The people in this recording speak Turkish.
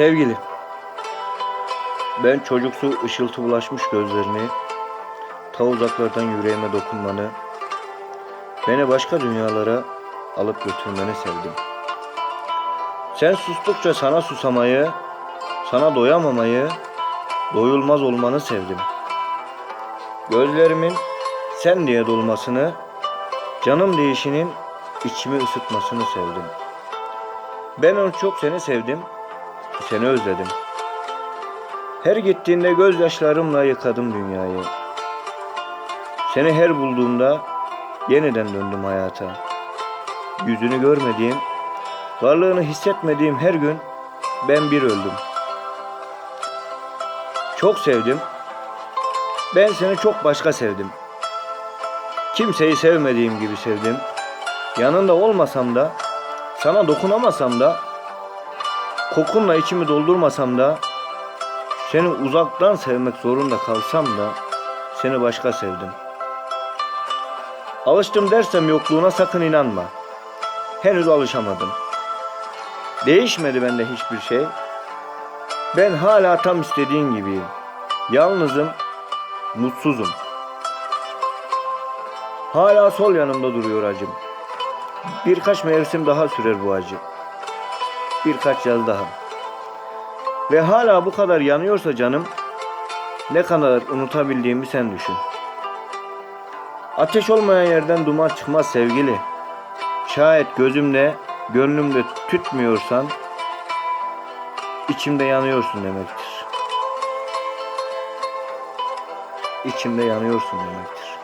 Sevgili, ben çocuksu ışıltı bulaşmış gözlerini, ta uzaklardan yüreğime dokunmanı, beni başka dünyalara alıp götürmeni sevdim. Sen sustukça sana susamayı, sana doyamamayı, doyulmaz olmanı sevdim. Gözlerimin sen diye dolmasını, canım değişinin içimi ısıtmasını sevdim. Ben onu çok seni sevdim, seni özledim. Her gittiğinde gözyaşlarımla yıkadım dünyayı. Seni her bulduğumda yeniden döndüm hayata. Yüzünü görmediğim, varlığını hissetmediğim her gün ben bir öldüm. Çok sevdim. Ben seni çok başka sevdim. Kimseyi sevmediğim gibi sevdim. Yanında olmasam da, sana dokunamasam da, kokunla içimi doldurmasam da, seni uzaktan sevmek zorunda kalsam da, seni başka sevdim. Alıştım dersem yokluğuna sakın inanma. Henüz alışamadım. Değişmedi bende hiçbir şey. Ben hala tam istediğin gibiyim. Yalnızım, mutsuzum. Hala sol yanımda duruyor acım. Birkaç mevsim daha sürer bu acı. Birkaç yaz daha. Ve hala bu kadar yanıyorsa canım, ne kadar unutabildiğimi sen düşün. Ateş olmayan yerden duman çıkmaz sevgili. Şayet gözümde, gönlümde tütmüyorsan, içimde yanıyorsun demektir. İçimde yanıyorsun demektir.